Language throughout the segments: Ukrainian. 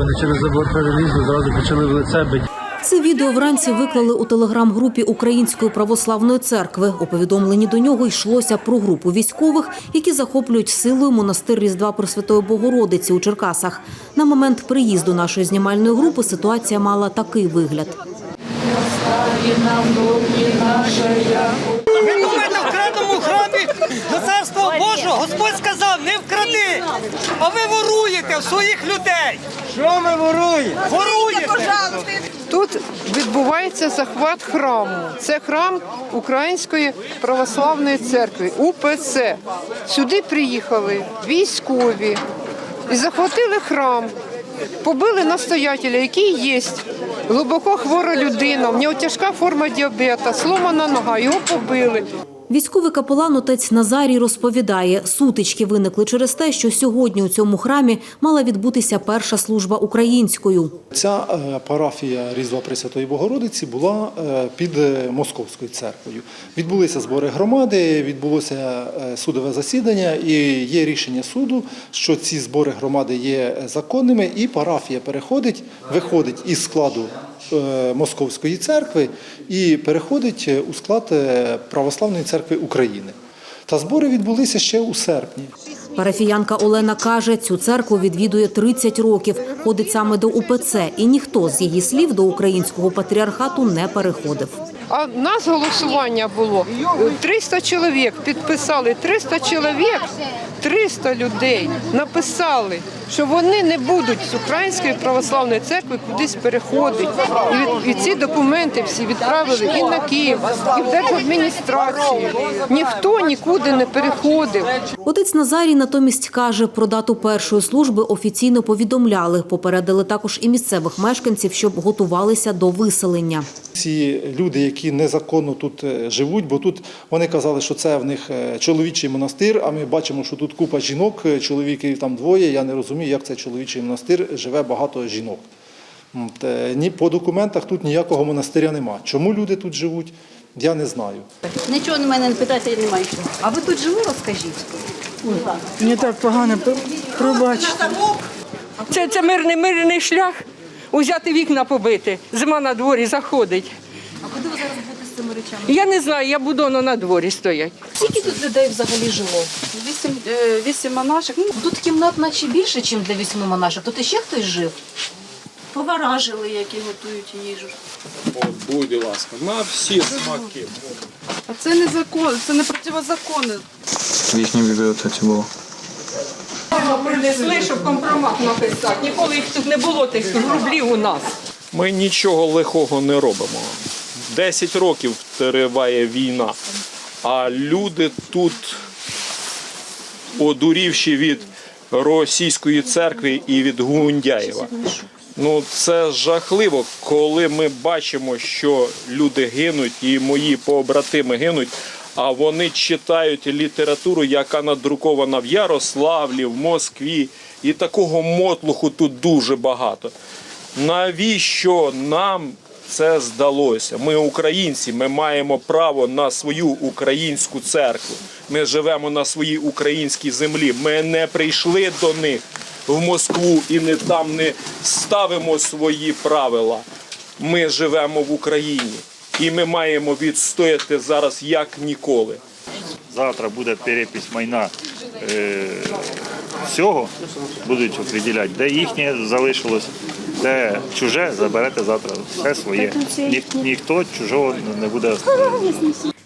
вони через забор перелізли, зразу почали в лице бити. Це відео вранці виклали у телеграм-групі Української православної церкви. У повідомленні до нього йшлося про групу військових, які захоплюють силою монастир Різдва Пресвятої Богородиці у Черкасах. На момент приїзду нашої знімальної групи ситуація мала такий вигляд. Ви думаєте, в крадному храмі до царства Божого Господь сказав, не вкради, а ви воруєте в своїх людей. Що ми воруємо? Воруєте! Тут відбувається захват храму. Це храм Української православної церкви УПЦ. Сюди приїхали військові і захватили храм. Побили настоятеля, який є глибоко хвора людина, в нього тяжка форма діабета, сломана нога, його побили. Військовий капелан отець Назарій розповідає, сутички виникли через те, що сьогодні у цьому храмі мала відбутися перша служба українською. Ця е, парафія Різдва Пресвятої Богородиці була е, під е, Московською церквою. Відбулися збори громади, відбулося судове засідання, і є рішення суду, що ці збори громади є законними, і парафія переходить, виходить із складу Московської церкви і переходить у склад Православної церкви України. Та збори відбулися ще у серпні. Парафіянка Олена каже, цю церкву відвідує 30 років, ходить саме до УПЦ, і ніхто з її слів до українського патріархату не переходив. А в нас голосування було 300 чоловік. Підписали 300 чоловік, 300 людей написали, що вони не будуть з Української православної церкви кудись переходити. І, від, і ці документи всі відправили і на Київ, і в держадміністрацію. Ніхто нікуди не переходив. Отець Назарій натомість каже, про дату першої служби офіційно повідомляли. Попередили також і місцевих мешканців, щоб готувалися до виселення. Ці люди, які незаконно тут е, живуть, бо тут вони казали, що це в них е, чоловічий монастир. А ми бачимо, що тут купа жінок, е, чоловіків там двоє. Я не розумію, як це чоловічий монастир живе багато жінок. Ні по документах тут ніякого монастиря нема. Чому люди тут живуть? Я не знаю. Нічого на мене не питайте, я не маю. А ви тут жили, розкажіть? Мені так погано, пробачте. Це, це мирний мирний шлях. Узяти вікна побити. Зима на дворі заходить. А куди ви зараз будете з цими речами? Я не знаю, я буду воно на дворі стоять. Скільки тут людей взагалі жило? Вісім, е, вісім монашок. Ну, Тут кімнат наче більше, ніж для вісьми монашок. Тут іще хтось жив? повара жили, які готують їжу. От, будь ласка, на всі смаки. А це не закон, це не протизаконно. В їхній бібліотеці було. Принесли, щоб компромат написати. Ніколи їх тут не було, тих рублів у нас. Ми нічого лихого не робимо. Десять років триває війна, а люди тут, одурівші від російської церкви і від Гундяєва. Ну це жахливо, коли ми бачимо, що люди гинуть, і мої побратими гинуть. А вони читають літературу, яка надрукована в Ярославлі, в Москві, і такого мотлуху тут дуже багато. Навіщо нам це здалося? Ми українці, ми маємо право на свою українську церкву. Ми живемо на своїй українській землі. Ми не прийшли до них в Москву і не там не ставимо свої правила. Ми живемо в Україні, і ми маємо відстояти зараз як ніколи. Завтра буде перепис майна е, всього, будуть определяти, де їхнє залишилось, де чуже, заберете завтра все своє. Ні, ніхто чужого не буде.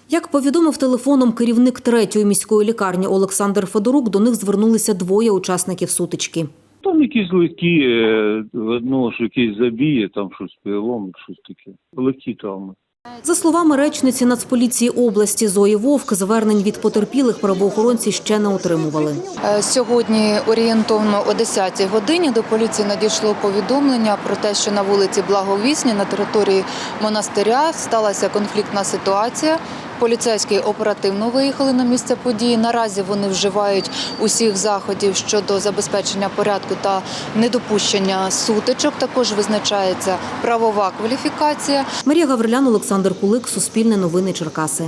Як повідомив телефоном керівник третьої міської лікарні Олександр Федорук, до них звернулися двоє учасників сутички. Там якісь легкі, е, одного ж якісь забіє, там щось перелом, щось таке. Легкі травми. За словами речниці Нацполіції області Зої Вовк, звернень від потерпілих правоохоронці ще не отримували. Е, Сьогодні орієнтовно о 10 годині до поліції надійшло повідомлення про те, що на вулиці Благовісні на території монастиря сталася конфліктна ситуація. Поліцейські оперативно виїхали на місце події. Наразі вони вживають усіх заходів щодо забезпечення порядку та недопущення сутичок. Також визначається правова кваліфікація. Марія Гаврилян, Олександр Кулик, Суспільне новини Черкаси.